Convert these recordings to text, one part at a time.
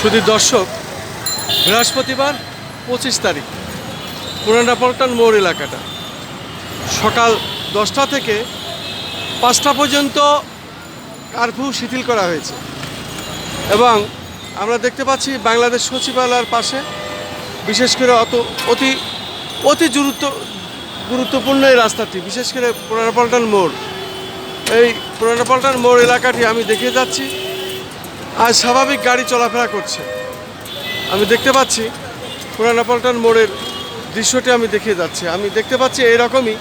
শুধু দর্শক, বৃহস্পতিবার পঁচিশ তারিখ পুরানা পল্টন মোড় এলাকাটা। সকাল দশটা থেকে পাঁচটা পর্যন্ত কারফিউ শিথিল করা হয়েছে। এবং আমরা দেখতে পাচ্ছি বাংলাদেশ সচিবালয়ের পাশে বিশেষ করে অত, অতি অতি গুরুত্ব, গুরুত্বপূর্ণ এই রাস্তাটি, বিশেষ করে পুরানা পল্টন মোড়। এই পুরানা পল্টন মোড় এলাকাটি আমি দেখে যাচ্ছি। আজ স্বাভাবিক গাড়ি চলাফেরা করছে। আমি দেখতে পাচ্ছি পুরানা পল্টন মোড়ের দৃশ্যটি আমি দেখে যাচ্ছি। আমি দেখতে পাচ্ছি এরকমই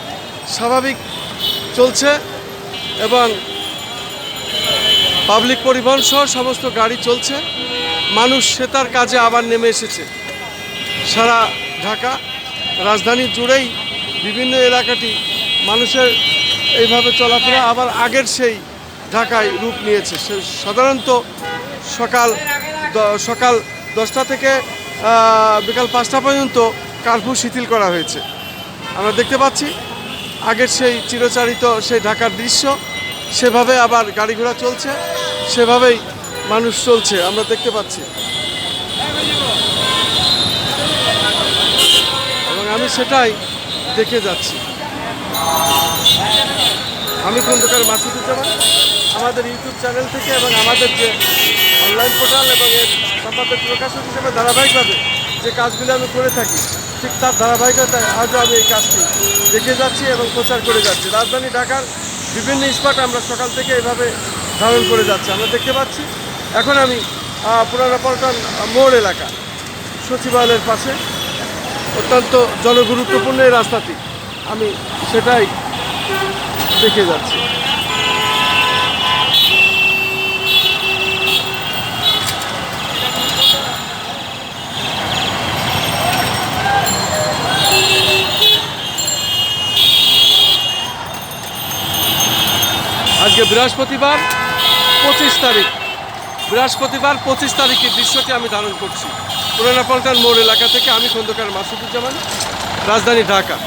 স্বাভাবিক চলছে এবং পাবলিক পরিবহন সহ সমস্ত গাড়ি চলছে। মানুষ সে তার কাজে আবার নেমে এসেছে। সারা ঢাকা, রাজধানী জুড়েই বিভিন্ন এলাকাটি মানুষের এইভাবে চলাফেরা আবার আগের সেই ঢাকায় রূপ নিয়েছে। সাধারণত সকাল সকাল দশটা থেকে বিকাল পাঁচটা পর্যন্ত কারফিউ শিথিল করা হয়েছে। আমরা দেখতে পাচ্ছি, আগের সেই চিরচারিত সেই ঢাকার দৃশ্য, সেভাবে আবার গাড়ি ঘোড়া চলছে, সেভাবেই মানুষ চলছে, আমরা দেখতে পাচ্ছি। এবং আমি সেটাই দেখে যাচ্ছি। আমি খন্দকার মাসুদুজ্জামান আমাদের ইউটিউব চ্যানেল থেকে এবং আমাদের যে অনলাইন পোর্টাল এবং এর সম্পাদক প্রকাশক হিসেবে ধারাবাহিকভাবে যে কাজগুলো আমি করে থাকি, ঠিক তার ধারাবাহিকতায় আজও আমি এই কাজটি দেখে যাচ্ছি এবং প্রচার করে যাচ্ছি। রাজধানী ঢাকার বিভিন্ন স্পট আমরা সকাল থেকে এভাবে ধারণ করে যাচ্ছি। আমরা দেখতে পাচ্ছি, এখন আমি পুরানা পল্টন মোড় এলাকা, সচিবালয়ের পাশে। অত্যন্ত জনগুরুত্বপূর্ণ এই রাস্তাটি। আমি সেটাই দেখে যাচ্ছি। আজকে বৃহস্পতিবার, পঁচিশ তারিখ। বৃহস্পতিবার, পঁচিশ তারিখের দৃশ্যটি আমি ধারণ করছি। পুরানা পল্টন মোড় এলাকা থেকে আমি খন্দকার মাসুদুজ্জামান, রাজধানী ঢাকা।